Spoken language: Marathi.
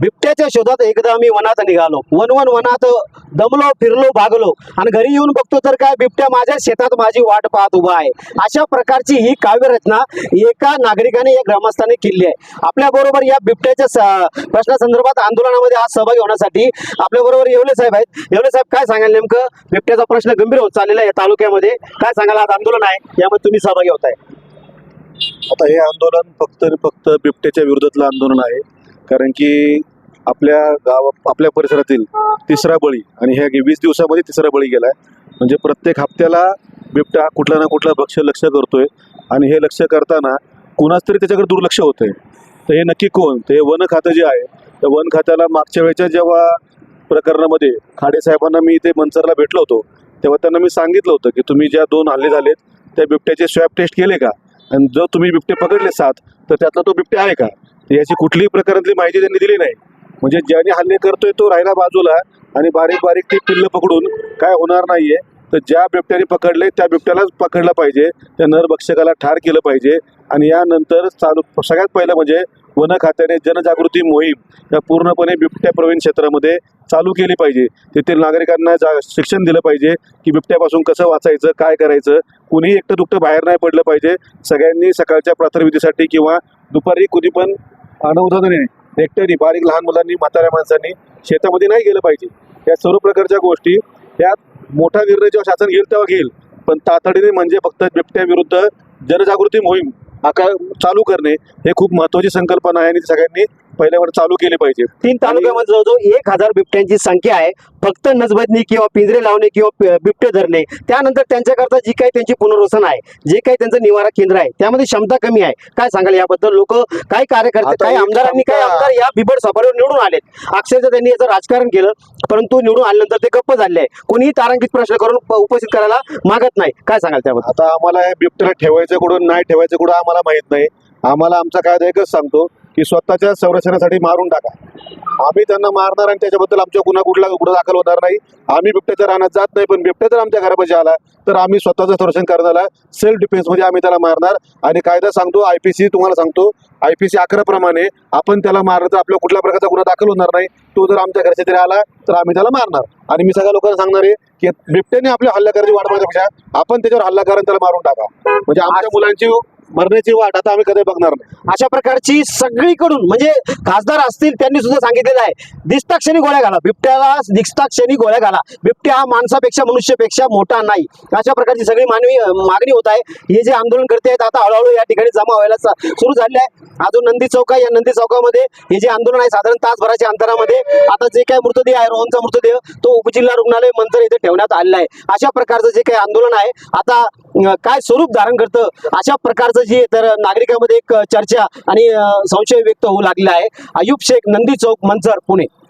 बिबट्याच्या शोधात एकदा आम्ही वनात निघालो. वन वन वनात दमलो फिरलो भागलो. आणि घरी येऊन बघतो तर काय बिबट्या माझ्या शेतात माझी वाट पाहत उभा आहे. अशा प्रकारची ही काव्यरचना एका नागरिकाने या ग्रामस्थाने केली आहे. आपल्या बरोबर या बिबट्याच्या प्रश्नासंदर्भात आंदोलनामध्ये आज सहभागी होण्यासाठी आपल्या बरोबर येवले साहेब आहेत. येवले साहेब काय सांगाल नेमकं? बिबट्याचा प्रश्न गंभीर होत चाललेला आहे या तालुक्यामध्ये. काय सांगाल? आज आंदोलन आहे. यामध्ये तुम्ही सहभागी होत आहे आता हे आंदोलन फक्त आणि फक्त बिबट्याच्या विरोधातलं आंदोलन आहे. कारण की आपल्या गाव आपल्या परिसरातील तिसरा बळी आणि ह्या वीस दिवसामध्ये तिसरा बळी गेला आहे म्हणजे प्रत्येक हप्त्याला बिबट्या कुठला ना कुठला भक्ष लक्ष करतोय. आणि हे लक्ष करताना कुणाच तरी त्याच्याकडे दुर्लक्ष होतंय. तर हे नक्की कोण? तर हे वन खातं जे आहे त्या वन खात्याला मागच्या वेळेच्या जेव्हा प्रकरणामध्ये खाडे साहेबांना मी इथे मनसरला भेटलो होतो तेव्हा त्यांना मी सांगितलं होतं की तुम्ही ज्या दोन हल्ले झालेत त्या बिबट्याचे स्वॅब टेस्ट केले का? आणि जर तुम्ही बिबटे पकडले सात तर त्यातला तो बिबटे आहे का? याची कुठलीही प्रकारातली माहिती त्यांनी दिली नाही. म्हणजे ज्याने हल्ले करतोय तो राहिला बाजूला आणि बारीक बारीक ती पिल्लं पकडून काय होणार नाहीये. तर ज्या बिबट्याने पकडले त्या बिबट्यालाच पकडलं पाहिजे. त्या नरभक्षकाला ठार केलं पाहिजे. आणि यानंतर चालू सगळ्यात पहिलं म्हणजे वन खात्याने जनजागृती मोहीम या पूर्णपणे बिबट्या प्रवीण क्षेत्रामध्ये चालू केली पाहिजे. तेथील नागरिकांना जा शिक्षण दिलं पाहिजे की बिबट्यापासून कसं वाचायचं काय करायचं. कुणीही एकटं दुकटं बाहेर नाही पडलं पाहिजे. सगळ्यांनी सकाळच्या प्रातर्विधीसाठी किंवा दुपारी कुणी पण अनवधानाने एकट्याने बारीक लहान मुलांनी म्हाताऱ्या माणसांनी शेतामध्ये नाही गेलं पाहिजे. या सर्व प्रकारच्या गोष्टी या मोठा निर्णय जेव्हा शासन घेईल तेव्हा घेईल. पण तातडीने म्हणजे फक्त बिबट्याविरुद्ध जनजागृती मोहीम आका चालू करणे हे खूप महत्वाची संकल्पना आहे आणि सगळ्यांनी पहिल्यावर चालू केली पाहिजे. तीन तालुक्यामध्ये जवळजवळ एक हजार बिबट्यांची संख्या आहे. फक्त नजबदनी किंवा पिंजरे लावणे किंवा बिबटे धरणे. त्यानंतर त्यांच्याकरता जी काही त्यांची पुनर्वसन आहे जे काही त्यांचं निवारा केंद्र आहे त्यामध्ये क्षमता कमी आहे. काय सांगाल याबद्दल लोक? काही कार्यकर्ते ही आमदारांनी काही क्षमता- आमदार या बिबट सफारीवर निवडून आलेत? अक्षरशः त्यांनी याचं राजकारण केलं परंतु निवडून आल्यानंतर ते गप्प झाले आहे कोणीही तारांकित प्रश्न करून उपस्थित करायला मागत नाही. काय सांगाल त्याबद्दल? आता आम्हाला बिबट्याला ठेवायचं कुठून नाही ठेवायचं कुठं आम्हाला माहीत नाही. आम्हाला आमचा कायदा एकच सांगतो की स्वतःच्या संरक्षणासाठी मारून टाका. आम्ही त्यांना मारणार आणि त्याच्याबद्दल आमच्या गुन्हा कुठला गुन्हा दाखल होणार नाही. आम्ही बिबट्याच्या रानात जात नाही पण बिबट्या जर आमच्या घरापाशी आला तर आम्ही स्वतःचं संरक्षण करण्याला सेल्फ डिफेन्समध्ये आम्ही त्याला मारणार. आणि कायदा सांगतो आयपीसी तुम्हाला सांगतो आयपीसी अकरा प्रमाणे आपण त्याला मारलं तर आपल्या कुठल्या प्रकारचा गुन्हा दाखल होणार नाही. तो जर आमच्या घरच्या तरी आला तर आम्ही त्याला मारणार. आणि मी सगळ्या लोकांना सांगणार आहे की बिबट्याने आपल्या हल्ला करायची वाट बघण्यापेक्षा आपण त्याच्यावर हल्ला करा आणि त्याला मारून टाका. म्हणजे आमच्या मुलांची मरण्याची वाट आता आम्ही कधी बघणार नाही. अशा प्रकारची सगळीकडून म्हणजे खासदार असतील त्यांनी सुद्धा सांगितलेलं आहे. दिसताक्षणी गोळ्या घाला. बिबट्याला दिसताक्षणी गोळ्या घाला. बिबट्या हा माणसापेक्षा मनुष्यापेक्षा मोठा नाही. अशा प्रकारची सगळी मानवी मागणी होत आहे. हे जे आंदोलन करते आहेत आता हळूहळू या ठिकाणी जमा व्हायला सुरू झाले आहे. अजून नंदी चौक आहे. या नंदी चौकामध्ये हे जे आंदोलन आहे साधारण तासभराच्या अंतरामध्ये आता जे काही मृतदेह आहे रोहनचा मृतदेह तो उपजिल्हा रुग्णालय मंत्र इथे ठेवण्यात आलेला आहे. अशा प्रकारचं जे काही आंदोलन आहे आता काय स्वरूप धारण करतं? अशा प्रकारचं जे तर नागरिकांमध्ये एक चर्चा आणि संशय व्यक्त होऊ लागला आहे. अयुब शेख नंदी चौक मंचर पुणे.